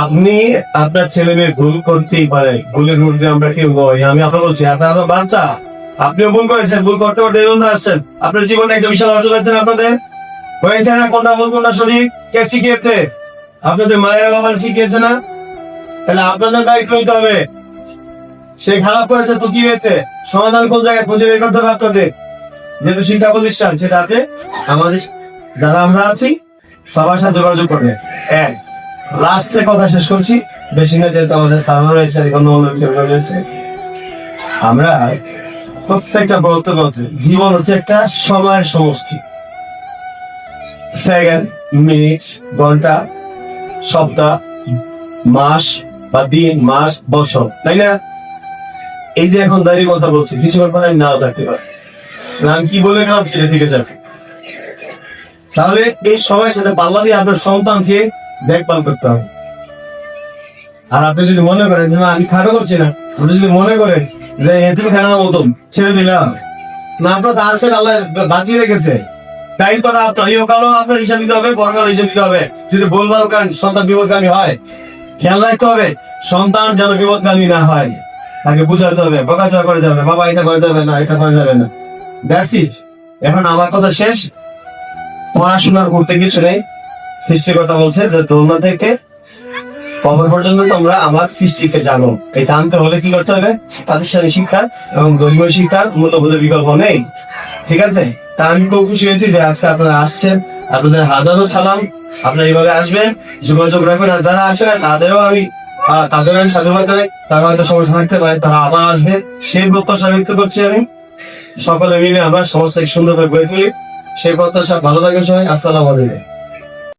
আপনি আপনার ছেলে মেয়ে ভুল করতেই পারে ভুলের মধ্যে আমরা কেউ নই, আমি আপনার বলছি, আপনার বাচ্চা। আপনিও ভুল করেছেন, ভুল করতে করতে এই পর্যন্ত আসছেন। আপনার জীবনে একটা বিশাল অর্জন হয়েছেন আপনাদের? হয়েছে না? কোনটা ভুল, কোনটা সঠিক? কে শিখিয়েছে? আপনাদের মায়ের বাবা শিখিয়েছে না? তাহলে আপনাদের দায়িত্ব নিতে হবে। সে খারাপ করেছে তো কি হয়েছে? সমাধান কোন জায়গায় খুঁজে বের করতে হবে আপনাদের যেহেতু শিক্ষা প্রতিষ্ঠান সেটা আপনি আমাদের যারা আমরা আছি, সবার সাথে যোগাযোগ করবে। এক লাস্টে কথা শেষ করছি। বেশি না, যেহেতু আমাদের সার্ভার রয়েছে রয়েছে আমরা প্রত্যেকটা বক্তব্য জীবন হচ্ছে একটা সময়ের সমষ্টি। সেকেন্ড মিনিট ঘণ্টা, সপ্তাহ, মাস, বা দিন, মাস, বছর, তাই না? এই যে এখন দাঁড়িয়ে কথা বলছি, কিছু পরে নাও থাকতে পারে। আমি কি বলে গেলাম সেটা থেকে যাবে। তাহলে এই সময়ের সাথে পাল্লা দিয়ে আপনার সন্তানকে দেখভাল করতে হবে। আর আপনি যদি মনে করেন যে আমি খাটো করছি না। আপনি যদি মনে করেন যে, এতিম খেলার মতন, ছেড়ে দিলাম। না, আপনার তো আছেন আল্লাহ বাঁচিয়ে রেখেছে। তাই তো আপনার ইহকালও আপনার হিসাব দিতে হবে পরকাল হিসাব দিতে হবে। যদি বলবার কারণ সন্তান বিপদগামী হয়, খেয়াল রাখতে হবে, সন্তান যেন বিপদগামী না হয়। তাকে বুঝাতে হবে বকাচকা করে যাবে বাবা এটা করে যাবে না, এটা করে যাবে না। দ্যাটস ইট এখন আমার কথা শেষ। পড়াশোনার করতে কিছু নেই সৃষ্টিকর্তা বলছে যে তোমরা থেকে কবর পর্যন্ত তোমরা আমার সৃষ্টিকে জানো? এই জানতে হলে কি করতে হবে? প্রাতিষ্ঠানিক শিক্ষা এবং ধর্মীয় শিক্ষার মূল্যবোধের বিকল্প নেই। ঠিক আছে? তা আমি খুব খুশি হয়েছি যে আজকে আপনারা আসছেন। আপনাদের হাজারো সালাম। আপনারা এইভাবে আসবেন যোগাযোগ রাখবেন আর যারা আসে না তাদেরও আমি আহ, তাদেরও আমি সাধুবাদ জানাই। তারা হয়তো সমস্যা থাকতে পারে তারা আবার আসবে। সেই প্রত্যাশা ব্যক্ত করছি আমি। সকলে মিলে আমরা সমস্ত সুন্দরভাবে গড়ে তুলি। সেই সব ভালো থাকে সবাই আসসালামু আলাইকুম।